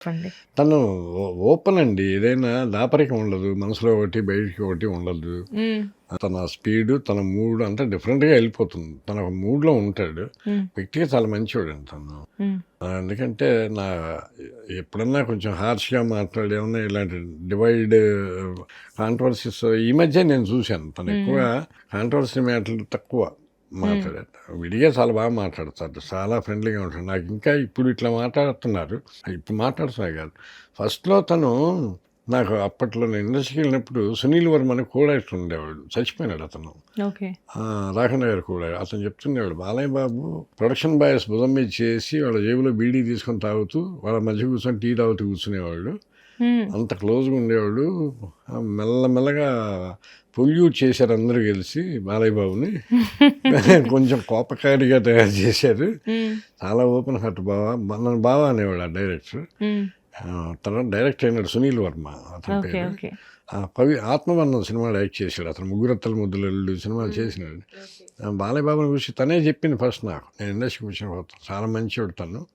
చెప్పండి. తను ఓపెన్ అండి. ఏదైనా దాపరికం ఉండదు. మనసులో ఒకటి బయటికి ఒకటి ఉండదు. తన స్పీడ్ తన మూడ్ అంతా డిఫరెంట్గా వెళ్ళిపోతుంది. తన ఒక మూడ్లో ఉంటాడు. వ్యక్తిగా చాలా మంచివాడు అండి తను. ఎందుకంటే నా ఎప్పుడన్నా కొంచెం హార్ష్గా మాట్లాడి ఏమన్నా ఇలాంటి డివైడ్ కాంట్రవర్సీస్ ఈ మధ్య నేను చూశాను. తను ఎక్కువ కాంట్రవర్సీ మ్యాటర్లు తక్కువ. మాట్లాడారు. విడిగా చాలా బాగా మాట్లాడతారు. చాలా ఫ్రెండ్లీగా ఉంటాడు నాకు ఇంకా ఇప్పుడు ఇట్లా మాట్లాడుతున్నారు. ఇప్పుడు మాట్లాడుతున్నారు కాదు. ఫస్ట్లో తను నాకు అప్పట్లో నేను ఇండస్ట్రీకి వెళ్ళినప్పుడు సునీల్ వర్మని కూడా ఉండేవాడు చచ్చిపోయినాడు అతను. ఓకే. ఆ, రాఘవన్ గారు కూడా అతను చెప్తుండేవాడు బాలయ్య బాబు ప్రొడక్షన్ బాయ్స్ భుజం మీద చేసి వాళ్ళ జేబులో బీడీ తీసుకొని తాగుతూ వాళ్ళ మధ్య కూర్చొని టీ తాగుతూ కూర్చునేవాడు. అంత క్లోజ్గా ఉండేవాడు. మెల్లమెల్లగా పొల్యూట్ చేశారు అందరూ కలిసి బాలయ్య బాబుని. కొంచెం కోపకారిగా తయారు చేశారు. చాలా ఓపెన్ హార్ట్ బావా నన్ను బావా అనేవాడు ఆ డైరెక్టర్. తర్వాత డైరెక్ట్ అయినాడు సునీల్ వర్మ అతని పేరు. పవి ఆత్మబంధం సినిమాలు యాక్ట్ చేశాడు. అతను ముగ్గురత్తల ముద్దులు సినిమాలు చేసినాడు. బాలయ్య బాబుని గురించి తనే చెప్పింది ఫస్ట్ నాకు. నేను ఇండస్ట్రీకి వచ్చిన చాలా మంచివాడు తను.